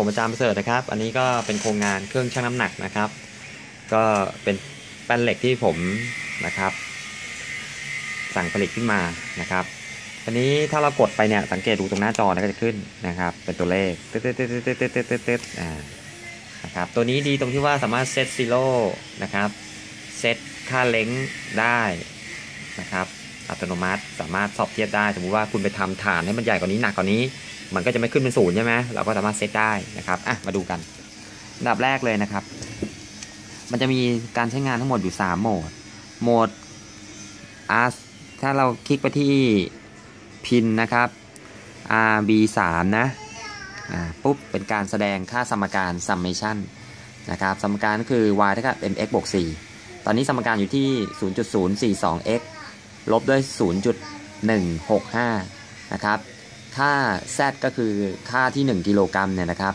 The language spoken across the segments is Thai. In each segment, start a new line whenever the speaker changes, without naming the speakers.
ผมอาจารย์ประเสริฐนะครับ อันนี้ก็เป็นโครงงานเครื่องชั่งน้ำหนักนะครับ ก็เป็นแป้นเหล็กที่ผมนะครับ สั่งผลิตขึ้นมานะครับ อันนี้ถ้าเรากดไปเนี่ยสังเกตดูตรงหน้าจอนะก็จะขึ้นนะครับ เป็นตัวเลขเต๊ดเต๊ดเต๊ดเต๊ดเต๊ดเต๊ดเต๊ดอ่านะครับตัวนี้ดีตรงที่ว่าสามารถเซตซีโร่นะครับเซตค่าเลงได้นะครับ อัตโนมัติสามารถสอบเทียบได้สมมุติว่าคุณไปทำฐานให้มันใหญ่กว่านี้หนักกว่านี้ มันก็จะไม่ขึ้นเป็นศูนย์ใช่ไหมเราก็สามารถเซตได้นะครับอะมาดูกันอันดับแรกเลยนะครับ มันจะมีการใช้งานทั้งหมดอยู่ 3 โหมด โหมด R ถ้าเราคลิกไปที่พินนะครับ RB 3 นะอ่าปุ๊บเป็นการแสดงค่าสมการ summation นะครับสมการก็คือ y เท่ากับ mx บวก4ตอนนี้สมการอยู่ที่ 0.042x ลบด้วย 0.165 นะครับ ค่า z ก็คือค่าที่ 1 กิโลกรัมเนี่ยนะครับ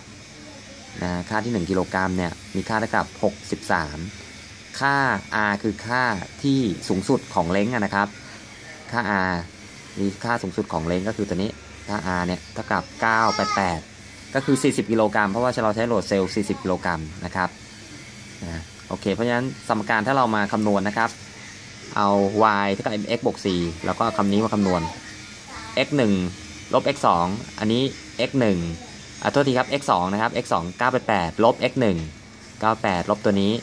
นะค่าที่ 1 กิโลกรัมเนี่ยมีค่าเท่ากับ 63 ค่า r คือค่าที่สูงสุดของเล้งนะครับ ค่า r มีค่าสูงสุดของเล้งก็คือตัวนี้ค่า r เนี่ยเท่ากับ 988 ก็คือ 40 กิโลกรัมเพราะว่าเราใช้โหลดเซลล์ 40 กิโลกรัมนะครับนะโอเค เพราะฉะนั้นสมการถ้าเรามาคำนวณนะครับ เอา y เท่ากับ mx บวก4แล้วก็คำนี้มาคำนวณ x 1 ลบ x 2อันนี้ x 1อะโทษทีครับ x 2นะครับ x 2 988ลบ x 1 98ลบตัวนี้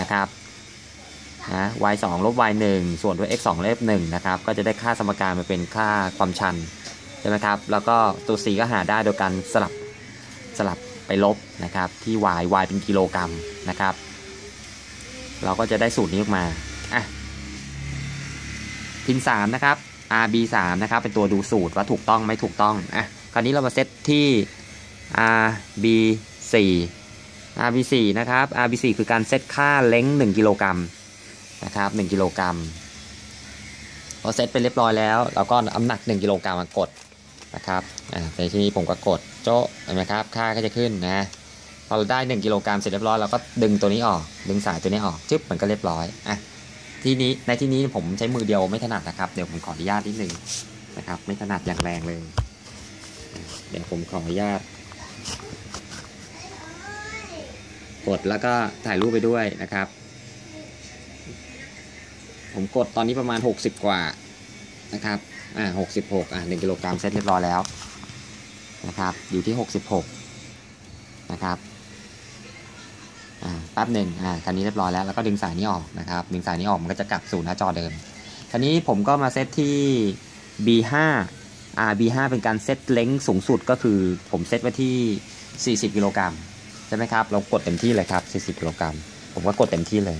นะครับนะ y 2ลบ y 1ส่วนด้วย x 2ลบ1นะครับ ก็จะได้ค่าสมการมาเป็นค่าความชันใช่ไหมครับ แล้วก็ตัว c ก็หาได้โดยการสลับสลับไปลบนะครับที่ y y เป็นกิโลกรัมนะครับ เราก็จะได้สูตรนี้ออกมาอะพิน3นะครับ RB 3 นะครับ เป็นตัวดูสูตรว่าถูกต้องไม่ถูกต้อง อะ คราวนี้เรามาเซตที่ RB 4 RB 4 นะครับ RB 4 คือการเซตค่าเล้ง 1 กิโลกรัมนะครับ1กิโลกรัมพอเซตไปเรียบร้อยแล้ว เราก็น้ำหนัก 1 กิโลกรัมมากดนะครับอ่าในที่นี้ผมก็กดโจ๊ะเห็นไหมครับ ค่าก็จะขึ้นนะ พอเราได้ 1 กิโลกรัมเสร็จเรียบร้อยเราก็ดึงตัวนี้ออก ดึงสายตัวนี้ออกจึ๊บมันก็เรียบร้อย อะ ที่นี้ในที่นี้ผมใช้มือเดียวไม่ถนัดนะครับ เดี๋ยวผมขออนุญาตนิดนึงนะครับ ไม่ถนัดอย่างแรงเลย เดี๋ยวผมขออนุญาตกดแล้วก็ถ่ายรูปไปด้วยนะครับ ผมกดตอนนี้ประมาณ 60 กว่านะครับ อ่า66อ่า1กิโลกรัมเสร็จเรียบร้อยแล้วนะครับ อยู่ที่ 66 นะครับ ป๊บหนึ่งอ่าคันนี้เรียบร้อยแล้วแล้วก็ดึงสายนี้ออกนะครับ ดึงสายนี้ออกมันก็จะกลับสู่หน้าจอเดิมคันนี้ผมก็มาเซตที่ B5 อ่า B5 เป็นการเซตเล้งสูงสุดก็คือผมเซตไว้ที่ 40 กิโลกรัมใช่ไหมครับเรากดเต็มที่เลยครับ 40 กิโลกรัมผมก็กดเต็มที่เลย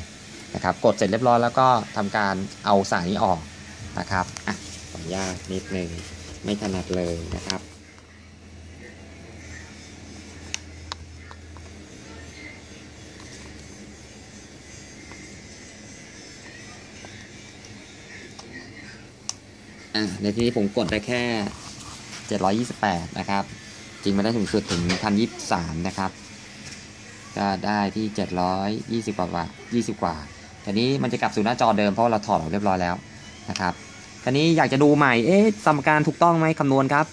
นะครับ กดเสร็จเรียบร้อยแล้วก็ทำการเอาสายนี้ออกนะครับอะขออนุญาตนิดนึงไม่ถนัดเลยนะครับ อะในที่นี้ผมกดได้แค่ 728 นะครับ จริงมาได้สูงสุดถึง1,023นะครับ ก็ได้ที่ 720 กว่าบาท20 กว่าทีนี้มันจะกลับสู่หน้าจอเดิมเพราะเราถอดออกเรียบร้อยแล้วนะครับทีนี้อยากจะดูใหม่ เอ๊ะสมการถูกต้องไหมคำนวณครับ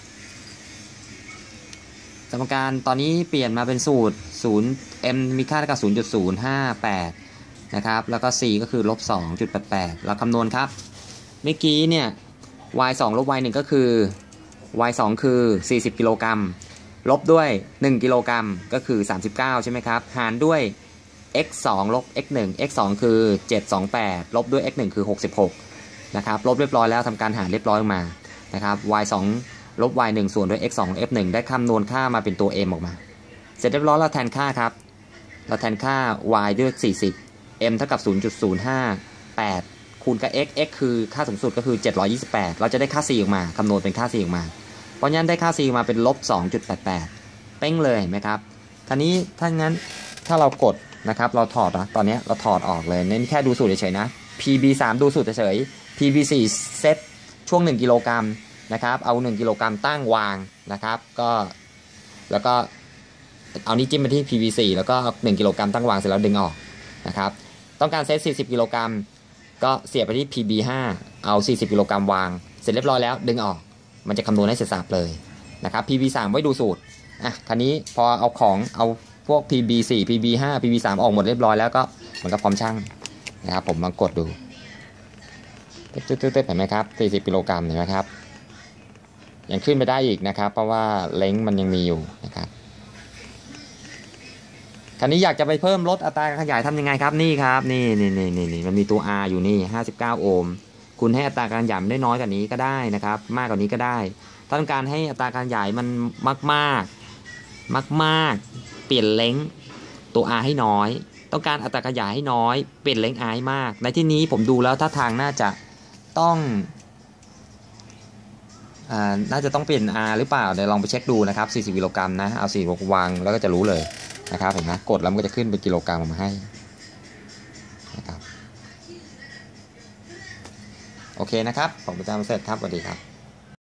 สมการตอนนี้เปลี่ยนมาเป็นสูตร 0 m มีค่าเท่ากับ 0.058 นะครับ แล้วก็ c ก็คือลบ2.88 เราคำนวณครับ เมื่อกี้เนี่ย y 2ลบ y 1ก็คือ y 2คือ 40 กิโลกรัม ลบด้วย 1 กิโลกรัมก็คือ 39 ใช่ไหมครับ หารด้วย x 2ลบ x 1 x 2คือ 728 ลบด้วย x 1คือ 66 นะครับ ลบเรียบร้อยแล้วทำการหารเรียบร้อยมา นะครับ y 2ลบ y 1ส่วนด้วย x 2 f 1ได้คำนวณค่ามาเป็นตัว m ออกมา เสร็จเรียบร้อยเราแทนค่าครับ เราแทนค่า y ด้วย 40 m เท่ากับ 0.058 คูณกับ x x คือค่าสูงสุดก็คือ 728 เราจะได้ค่า c ออกมาคำนวณเป็นค่า c ออกมา เพราะงั้นได้ค่า c ออกมาเป็นลบ 2.88 เป้งเลยเห็นไหมครับทีนี้ถ้างั้นถ้าเรากดนะครับ เราถอดนะตอนนี้เราถอดออกเลยนี่แค่ดูสูตรเฉยๆนะ PB 3ดูสูตรเฉย PB 4เซตช่วง 1 กิโลกรัมนะครับเอา 1 กิโลกรัมตั้งวางนะครับก็แล้วก็เอานี้จิ้มไปที่ PB 4แล้วก็1กิโลกรัมตั้งวางเสร็จแล้วดึงออกนะครับต้องการเซต40 กิโลกรัม ก็เสียบไปที่ PB5 เอา 40 กิโลกรัมวาง เสร็จเรียบร้อยแล้ว ดึงออก มันจะคำนวณให้เสร็จสับเลยนะครับ PB3 ไว้ดูสูตร อะคันนี้พอเอาของเอาพวก PB 4 PB 5 PB 3 ออกหมดเรียบร้อยแล้วก็มันก็พร้อมช่างนะครับ ผมลองกดดูตึ๊ดตึ๊ดตึ๊ดตึ๊ดเห็นไหมครับ 40 กิโลกรัมเห็นไหมครับ ยังขึ้นไปได้อีกนะครับ เพราะว่าเล้งมันยังมีอยู่ นะครันนี้อยากจะไปเพิ่มลดอัตราการขยายทำยังไงครับนี่ครับนี่นี่นี่นี่นี่มันมีตัว R อยู่นี่59โอห์มคุณให้อัตราการขยายได้น้อยกว่านี้ก็ได้นะครับ มากกว่านี้ก็ได้ถ้าต้องการให้อัตราการขยายมันมากมากมากมากเปลี่ยนเล้งตัว R ให้น้อย ต้องการอัตราการขยายให้น้อย เปลี่ยนเล้ง R ให้มาก ในที่นี้ผมดูแล้วถ้าทางน่าจะต้องน่าจะต้องเปลี่ยน R หรือเปล่าเดี๋ยวลองไปเช็คดูนะครับ40กิโลกรัมนะเอา4วางแล้วก็จะรู้เลย นะครับเห็นไหมกดแล้วมันก็จะขึ้นเป็นกิโลกรัมออกมาให้นะครับโอเคนะครับผมประจำเสร็จครับสวัสดีครับ